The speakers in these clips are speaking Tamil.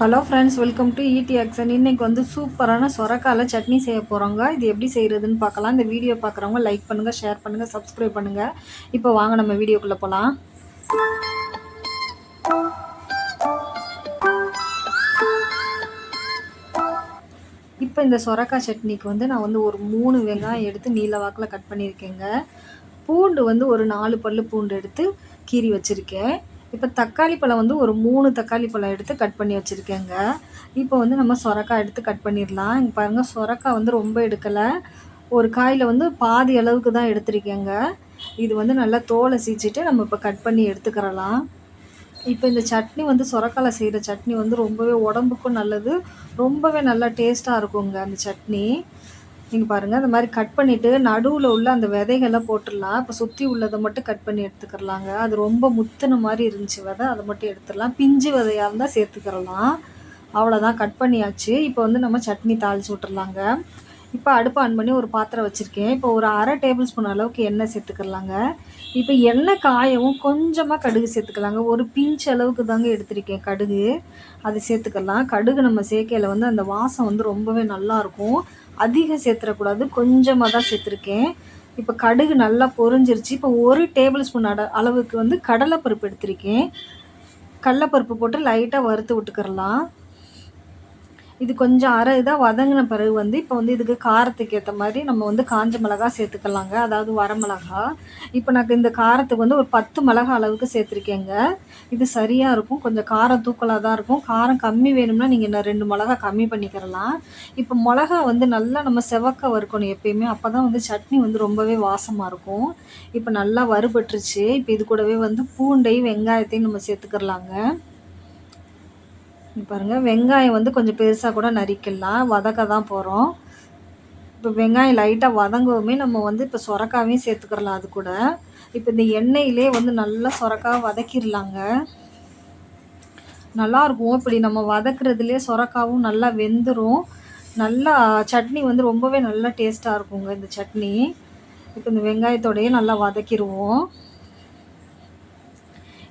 Hello friends welcome to ED action இன்றைக்கி வந்து சூப்பரான சொரக்கால சட்னி செய்ய போகிறோங்க இது எப்படி செய்கிறதுன்னு பார்க்கலாம். இந்த வீடியோ பார்க்குறவங்க லைக் பண்ணுங்கள் ஷேர் பண்ணுங்கள் சப்ஸ்கிரைப் பண்ணுங்கள் இப்போ வாங்க நம்ம வீடியோக்குள்ளே போகலாம் இப்போ இந்த சொரக்காய் சட்னிக்கு வந்து நான் வந்து ஒரு மூணு வெங்காயம் எடுத்து நீல வாக்கில் கட் பண்ணியிருக்கேங்க. பூண்டு வந்து ஒரு நாலு பல்லு பூண்டு எடுத்து கீறி வச்சுருக்கேன். இப்போ தக்காளி பழம் வந்து ஒரு மூணு தக்காளி பழம் எடுத்து கட் பண்ணி வச்சுருக்கேங்க. இப்போ வந்து நம்ம சொரக்காய் எடுத்து கட் பண்ணிடலாம் இங்கே பாருங்கள் சொரக்காய் வந்து ரொம்ப எடுக்கலை. ஒரு காயில் வந்து பாதி அளவுக்கு தான் எடுத்திருக்கேங்க. இது வந்து நல்லா தோலை சீச்சிட்டு நம்ம இப்போ கட் பண்ணி எடுத்துக்கிறலாம். இப்போ இந்த சட்னி வந்து சொரக்காயில் செய்கிற சட்னி வந்து ரொம்பவே உடம்புக்கும் நல்லது. ரொம்பவே நல்லா டேஸ்ட்டாக இருக்குங்க அந்த சட்னி. நீங்கள் பாருங்கள் அந்த மாதிரி கட் பண்ணிவிட்டு நடுவில் உள்ள அந்த விதைகளை போட்டுடலாம். இப்போ சுற்றி உள்ளதை மட்டும் கட் பண்ணி எடுத்துக்கிறலாங்க. அது ரொம்ப முத்தின மாதிரி இருந்துச்சு விதை. அதை மட்டும் எடுத்துடலாம். பிஞ்சு விதையாக இருந்தால் சேர்த்துக்கிறலாம். அவ்வளோதான் கட் பண்ணியாச்சு. இப்போ வந்து நம்ம சட்னி தாளித்து விட்டுறலாங்க இப்போ அடுப்பு ஆன் பண்ணி ஒரு பாத்திரம் வச்சுருக்கேன். இப்போ ஒரு அரை டேபிள் ஸ்பூன் அளவுக்கு எண்ணெய் சேர்த்துக்கிறலாங்க இப்போ எண்ணெய் காயவும் கொஞ்சமாக கடுகு சேர்த்துக்கலாங்க. ஒரு பிஞ்ச் அளவுக்கு தாங்க எடுத்திருக்கேன் கடுகு. அது சேர்த்துக்கலாம். கடுகு நம்ம சேர்க்கையில் வந்து அந்த வாசம் வந்து ரொம்பவே நல்லாயிருக்கும் அதிகம் சேர்த்துடக்கூடாது கொஞ்சமாக தான் சேர்த்துருக்கேன். இப்போ கடுகு நல்லா பொரிஞ்சிருச்சு. இப்போ ஒரு டேபிள் ஸ்பூன் அட அளவுக்கு வந்து கடலைப்பருப்பு எடுத்திருக்கேன். கடலைப்பருப்பு போட்டு லைட்டாக வறுத்து விட்டுக்கிறலாம். இது கொஞ்சம் அரை இதாக வதங்கின பிறகு வந்து இப்போ வந்து இதுக்கு காரத்துக்கு ஏற்ற மாதிரி நம்ம வந்து காஞ்ச மிளகா சேர்த்துக்கலாங்க. அதாவது வரமிளகா இப்போ நான் இந்த காரத்துக்கு வந்து ஒரு பத்து மிளகா அளவுக்கு சேர்த்துருக்கேங்க. இது சரியாக இருக்கும். கொஞ்சம் காரம் தூக்கலாக தான் இருக்கும். காரம் கம்மி வேணும்னா நீங்கள் இன்னும் ரெண்டு மிளகா கம்மி பண்ணிக்கிறலாம் இப்போ மிளகா வந்து நல்லா நம்ம செவக்க வறுக்கணும் எப்பயுமே. அப்போ தான் வந்து சட்னி வந்து ரொம்பவே வாசமாக இருக்கும். இப்போ நல்லா வறுபட்டுருச்சு. இப்போ இது கூடவே வந்து பூண்டையும் வெங்காயத்தையும் நம்ம சேர்த்துக்கிறலாங்க. பாருங்கள் வெங்காயம் வந்து கொஞ்சம் பெருசாக கூட நறுக்கலாம் வதக்க தான் போகிறோம் இப்போ வெங்காயம் லைட்டாக வதங்கவுமே நம்ம வந்து இப்போ சொரக்காவையும் சேர்த்துக்கிறலாம் அது கூட. இப்போ இந்த எண்ணெயிலே வந்து நல்லா சொரக்காவை வதக்கிடலாங்க. நல்லாயிருக்கும் இப்படி நம்ம வதக்குறதுலேயே சொரக்காவும் நல்லா வெந்துடும் நல்லா சட்னி வந்து ரொம்பவே நல்லா டேஸ்ட்டாக இருக்குங்க இந்த சட்னி. இப்போ இந்த வெங்காயத்தோடையே நல்லா வதக்கிடுவோம்.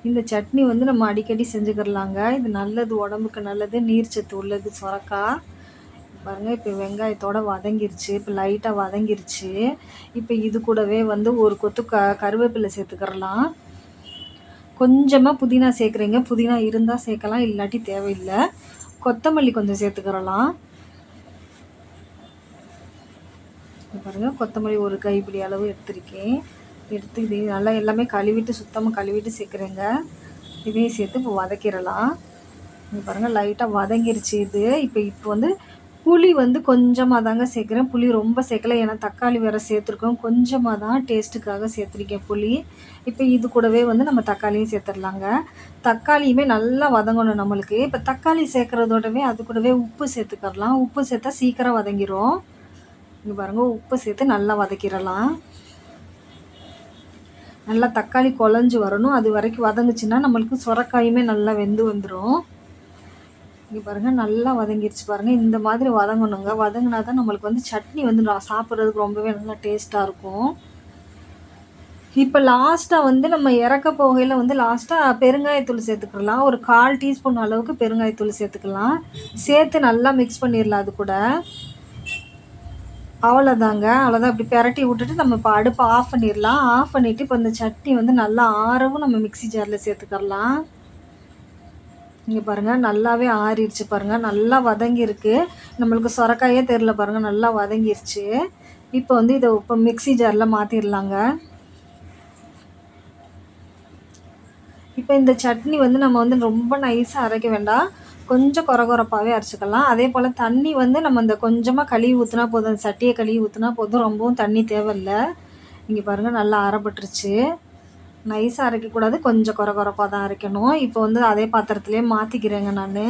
இந்த சட்னி வந்து நம்ம அடிக்கடி செஞ்சுக்கிறலாங்க. இது நல்லது உடம்புக்கு நல்லது. நீர் சத்து உள்ளது சுரக்காய் பாருங்கள் இப்போ வெங்காயத்தோடு வதங்கிருச்சு. இப்போ லைட்டாக வதங்கிருச்சு. இப்போ இது கூடவே வந்து ஒரு கொத்து க கருவேப்பிலை சேர்த்துக்கிறலாம். கொஞ்சமாக புதினா சேர்க்குறீங்க. புதினா இருந்தால் சேர்க்கலாம் இல்லாட்டி தேவையில்லை. கொத்தமல்லி கொஞ்சம் சேர்த்துக்கிறலாம். பாருங்கள் கொத்தமல்லி ஒரு கைப்பிடி அளவு எடுத்திருக்கேன். எடுத்து இது நல்லா எல்லாமே கழுவிட்டு சுத்தமாக கழுவிட்டு சேர்க்குறேங்க. இதையும் சேர்த்து இப்போ வதக்கிடலாம். இங்கே பாருங்கள் லைட்டாக வதங்கிருச்சு இது. இப்போ இப்போ வந்து புளி வந்து கொஞ்சமாக தாங்க சேர்க்குறேன். புளி ரொம்ப சேர்க்கல. ஏன்னா தக்காளி வேறு சேர்த்துருக்கோம். கொஞ்சமாக தான் டேஸ்ட்டுக்காக சேர்த்துருக்கேன் புளி. இப்போ இது கூடவே வந்து நம்ம தக்காளியும் சேர்த்துடலாங்க. தக்காளியுமே நல்லா வதங்கணும் நம்மளுக்கு. இப்போ தக்காளி சேர்க்குறதோடவே அது கூடவே உப்பு சேர்த்துக்கரலாம் உப்பு சேர்த்தா சீக்கிரம் வதங்கிடும் இங்கே பாருங்கள் உப்பு சேர்த்து நல்லா வதக்கிடலாம். நல்லா தக்காளி குழஞ்சி வரணும். அது வரைக்கும் வதங்குச்சுன்னா நம்மளுக்கு சுரக்காயுமே நல்லா வெந்து வந்துடும் இங்கே பாருங்கள் நல்லா வதங்கிருச்சு பாருங்கள் இந்த மாதிரி வதங்கணுங்க. வதங்கினா தான் நம்மளுக்கு வந்து சட்னி வந்து நான் சாப்பிட்றதுக்கு ரொம்பவே நல்லா டேஸ்ட்டாக இருக்கும். இப்போ லாஸ்ட்டாக வந்து நம்ம இறக்க போகையில் வந்து லாஸ்ட்டாக பெருங்காயத்தூள் சேர்த்துக்கலாம். ஒரு கால் டீஸ்பூன் அளவுக்கு பெருங்காயத்தூள் சேர்த்துக்கலாம். சேர்த்து நல்லா மிக்ஸ் பண்ணிடலாம் அது கூட. அவ்வளோதாங்க அவ்வளோதான் இப்படி பெரட்டி விட்டுட்டு நம்ம இப்போ அடுப்பை ஆஃப் பண்ணிடலாம். ஆஃப் பண்ணிவிட்டு இப்போ இந்த சட்னி வந்து நல்லா ஆறவும் நம்ம மிக்சி ஜாரில் சேர்த்துக்கரலாம் இங்கே பாருங்கள் நல்லாவே ஆறிடுச்சு பாருங்கள் நல்லா வதங்கியிருக்கு. நம்மளுக்கு சொரக்காயே தெரில பாருங்கள் நல்லா வதங்கிருச்சு. இப்போ வந்து இதை இப்போ மிக்சி ஜாரில் மாற்றிடலாங்க இப்போ இந்த சட்னி வந்து நம்ம வந்து ரொம்ப நைஸாக அரைக்க வேண்டாம். கொஞ்சம் குறகுறப்பாகவே அரைச்சிக்கலாம். அதே போல் தண்ணி வந்து நம்ம இந்த கொஞ்சமாக கழுவி ஊற்றினா போதும். அந்த சட்டியை கழுவி ஊற்றினா போதும். ரொம்பவும் தண்ணி தேவையில்ல. இங்கே பாருங்கள் நல்லா அரைப்பட்டுருச்சு நைஸாக அரைக்கக்கூடாது. கொஞ்சம் குறகுறப்பாக தான் அரைக்கணும். இப்போ வந்து அதே பாத்திரத்துலேயே மாற்றிக்கிறேங்க நான்.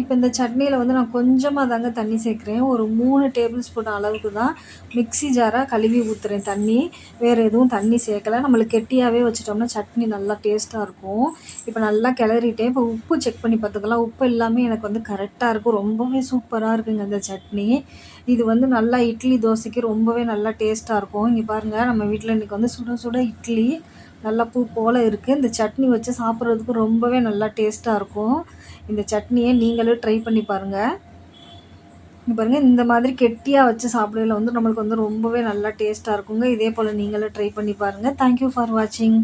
இப்போ இந்த சட்னியில் வந்து நான் கொஞ்சமாக தாங்க தண்ணி சேர்க்குறேன். ஒரு மூணு டேபிள் ஸ்பூன் அளவுக்கு தான் மிக்சி ஜாராக கழுவி ஊற்றுறேன் தண்ணி. வேறு எதுவும் தண்ணி சேர்க்கலை. நம்மளுக்கு கெட்டியாகவே வச்சுட்டோம்னா சட்னி நல்லா டேஸ்ட்டாக இருக்கும். இப்போ நல்லா கிளறிட்டேன். இப்போ உப்பு செக் பண்ணி பார்த்துக்கலாம். உப்பு எல்லாமே எனக்கு வந்து கரெக்டாக இருக்கும். ரொம்பவே சூப்பராக இருக்குங்க அந்த சட்னி. இது வந்து நல்லா இட்லி தோசைக்கு ரொம்பவே நல்லா டேஸ்ட்டாக இருக்கும். இங்கே பாருங்கள் நம்ம வீட்டில் இன்றைக்கி வந்து சுட சுட இட்லி நல்லா பூ போல் இருக்குது இந்த சட்னி வச்சு சாப்பிட்றதுக்கு ரொம்பவே நல்லா டேஸ்ட்டாக இருக்கும். இந்த சட்னியை நீங்களும் ட்ரை பண்ணி பாருங்கள் பாருங்கள் இந்த மாதிரி கெட்டியாக வச்சு சாப்பிடையில வந்து நம்மளுக்கு வந்து ரொம்பவே நல்லா டேஸ்ட்டாக இருக்குங்க. இதே போல் நீங்களும் ட்ரை பண்ணி பாருங்கள் தேங்க்யூ ஃபார் வாட்சிங்